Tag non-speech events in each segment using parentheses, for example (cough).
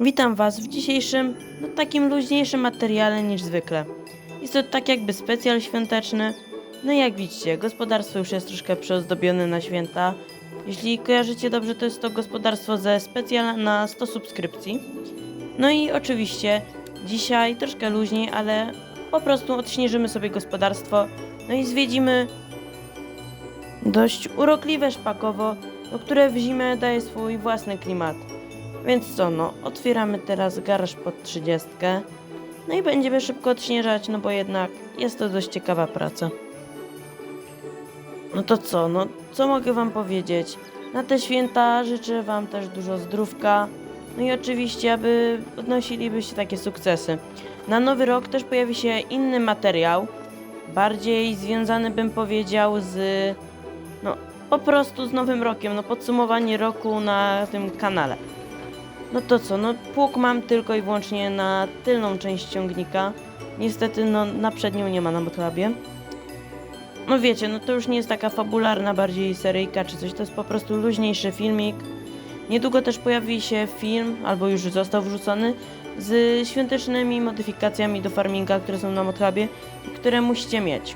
Witam Was w dzisiejszym, no takim luźniejszym materiale niż zwykle. Jest to tak jakby specjal świąteczny. No i jak widzicie, gospodarstwo już jest troszkę przyozdobione na święta. Jeśli kojarzycie dobrze, to jest to gospodarstwo ze specjal na 100 subskrypcji. No i oczywiście dzisiaj troszkę luźniej, ale po prostu odśnieżymy sobie gospodarstwo. No i zwiedzimy dość urokliwe szpakowo, no, które w zimę daje swój własny klimat. Więc co, no, otwieramy teraz garaż pod 30. No i będziemy szybko odśnieżać, no bo jednak jest to dość ciekawa praca. No to co, no, co mogę wam powiedzieć? Na te święta życzę wam też dużo zdrówka. No i oczywiście, aby odnosilibyście takie sukcesy. Na nowy rok też pojawi się inny materiał, bardziej związany bym powiedział z, no, po prostu z nowym rokiem, no podsumowanie roku na tym kanale. No to co, no pług mam tylko i wyłącznie na tylną część ciągnika. Niestety, no na przednią nie ma na motlabie. No wiecie, no to już nie jest taka fabularna bardziej seryjka czy coś, to jest po prostu luźniejszy filmik. Niedługo też pojawi się film, albo już został wrzucony, z świątecznymi modyfikacjami do farminga, które są na motlabie i które musicie mieć.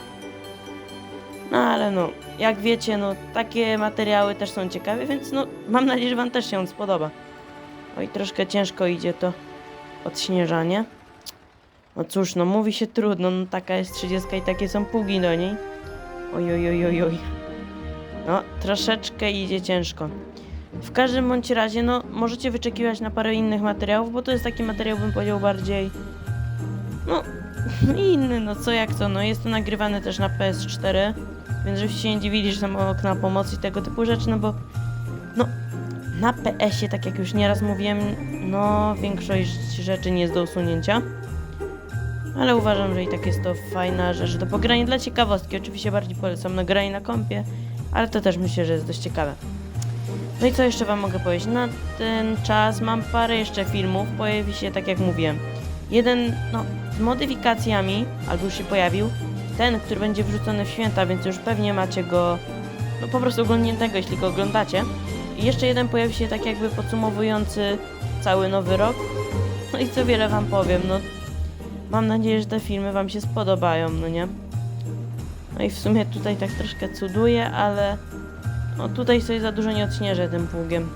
No ale no, jak wiecie, no takie materiały też są ciekawe, więc no mam nadzieję, że wam też się on spodoba. Oj, troszkę ciężko idzie to odśnieżanie. No cóż, no mówi się trudno, no taka jest 30 i takie są pługi do niej. Oj, oj, oj, oj, oj. No, troszeczkę idzie ciężko. W każdym bądź razie, no, możecie wyczekiwać na parę innych materiałów, bo to jest taki materiał, bym powiedział, bardziej... No, (laughs) inny, no co jak co, no jest to nagrywane też na PS4, więc żebyście się nie dziwili, że są okna pomocy i tego typu rzeczy, no bo... No, na PS-ie, tak jak już nieraz mówiłem, no większość rzeczy nie jest do usunięcia. Ale uważam, że i tak jest to fajna rzecz do pogrania dla ciekawostki. Oczywiście bardziej polecam na granie na kompie, ale to też myślę, że jest dość ciekawe. No i co jeszcze wam mogę powiedzieć? Na ten czas mam parę jeszcze filmów, pojawi się tak jak mówiłem. Jeden, no, z modyfikacjami, albo już się pojawił, ten, który będzie wrzucony w święta, więc już pewnie macie go, no po prostu oglądniętego, jeśli go oglądacie. Jeszcze jeden pojawi się tak jakby podsumowujący cały nowy rok. No i co wiele wam powiem, no mam nadzieję, że te filmy wam się spodobają, no nie? No i w sumie tutaj tak troszkę cuduję, ale no tutaj sobie za dużo nie odśnieżę tym pługiem.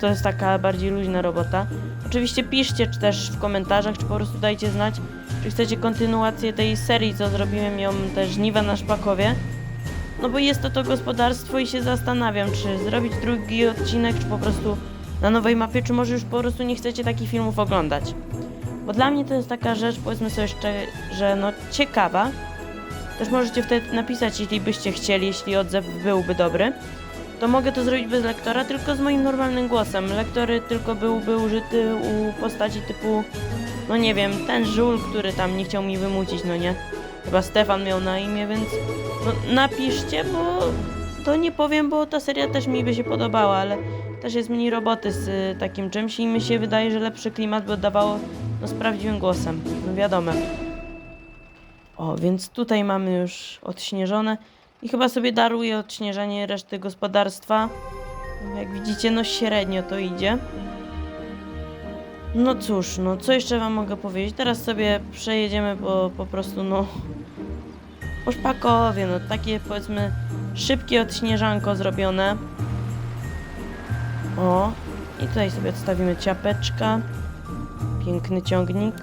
To jest taka bardziej luźna robota. Oczywiście piszcie czy też w komentarzach, czy po prostu dajcie znać, czy chcecie kontynuację tej serii, co zrobiłem ją też żniwa na Szpakowie. No bo jest to to gospodarstwo i się zastanawiam, czy zrobić drugi odcinek, czy po prostu na nowej mapie, czy może już po prostu nie chcecie takich filmów oglądać. Bo dla mnie to jest taka rzecz, powiedzmy sobie szczerze, no ciekawa. Też możecie wtedy napisać, jeśli byście chcieli, jeśli odzew byłby dobry. To mogę to zrobić bez lektora, tylko z moim normalnym głosem. Lektory tylko byłby użyty u postaci typu, no nie wiem, ten żul, który tam nie chciał mi wymucić, no nie. Chyba Stefan miał na imię, więc no, napiszcie, bo to nie powiem, bo ta seria też mi by się podobała, ale też jest mniej roboty z y, takim czymś i mi się wydaje, że lepszy klimat by oddawało no, z prawdziwym głosem. No wiadomo. O, więc tutaj mamy już odśnieżone i chyba sobie daruję odśnieżanie reszty gospodarstwa. Jak widzicie, no średnio to idzie. No cóż, no co jeszcze wam mogę powiedzieć? Teraz sobie przejedziemy po, po prostu, no po szpakowie, no takie powiedzmy szybkie odśnieżanko zrobione. O, i tutaj sobie odstawimy ciapeczka. Piękny ciągnik.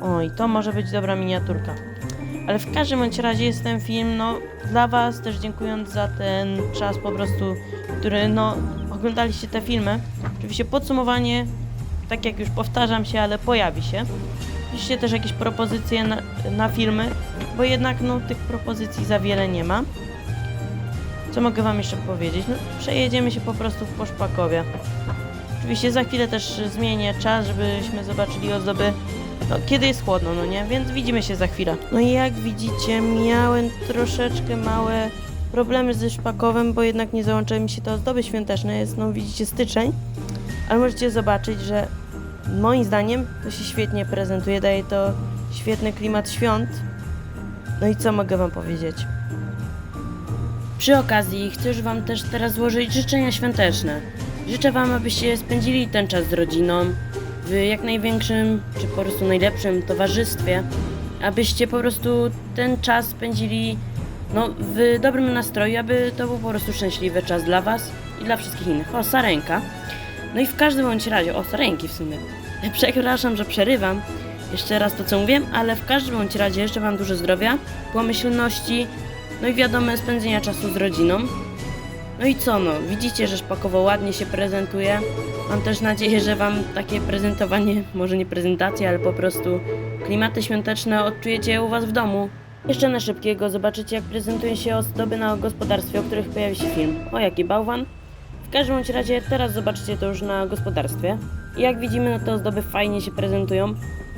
O, i to może być dobra miniaturka. Ale w każdym bądź razie jest ten film, no, dla Was też dziękując za ten czas po prostu, który, no, oglądaliście te filmy. Oczywiście podsumowanie, tak jak już powtarzam się, ale pojawi się. Piszcie też jakieś propozycje na, na filmy, bo jednak, no, tych propozycji za wiele nie ma. Co mogę Wam jeszcze powiedzieć? No, przejedziemy się po prostu po Szpakowie. Oczywiście za chwilę też zmienię czas, żebyśmy zobaczyli ozdoby, no, kiedy jest chłodno, no nie? Więc widzimy się za chwilę. No i jak widzicie, miałem troszeczkę małe problemy ze Szpakowem, bo jednak nie załączyły mi się te ozdoby świąteczne. Jest, no widzicie, styczeń. Ale możecie zobaczyć, że moim zdaniem to się świetnie prezentuje, daje to świetny klimat świąt. No i co mogę Wam powiedzieć? Przy okazji chcę już Wam też teraz złożyć życzenia świąteczne. Życzę Wam, abyście spędzili ten czas z rodziną w jak największym, czy po prostu najlepszym towarzystwie, abyście po prostu ten czas spędzili no, w dobrym nastroju, aby to był po prostu szczęśliwy czas dla Was i dla wszystkich innych. O, sarenka. No i w każdym bądź razie, o, sarenki w sumie. Przepraszam, że przerywam jeszcze raz to, co mówię, ale w każdym bądź razie życzę Wam dużo zdrowia, pomyślności, no i wiadomo, spędzenia czasu z rodziną. No i co no, widzicie, że szpakowo ładnie się prezentuje. Mam też nadzieję, że Wam takie prezentowanie, może nie prezentacja, ale po prostu klimaty świąteczne odczujecie u Was w domu. Jeszcze na szybkiego zobaczycie, jak prezentuje się ozdoby na gospodarstwie, o których pojawi się film. O, jaki bałwan. W każdym razie teraz zobaczycie to już na gospodarstwie. Jak widzimy, no te ozdoby fajnie się prezentują.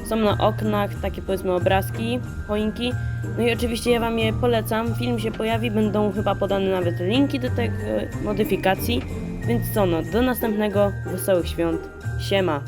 Są na oknach takie powiedzmy obrazki, choinki. No i oczywiście ja Wam je polecam. Film się pojawi, będą chyba podane nawet linki do tych e, modyfikacji. Więc co no, do następnego, wesołych świąt. Siema!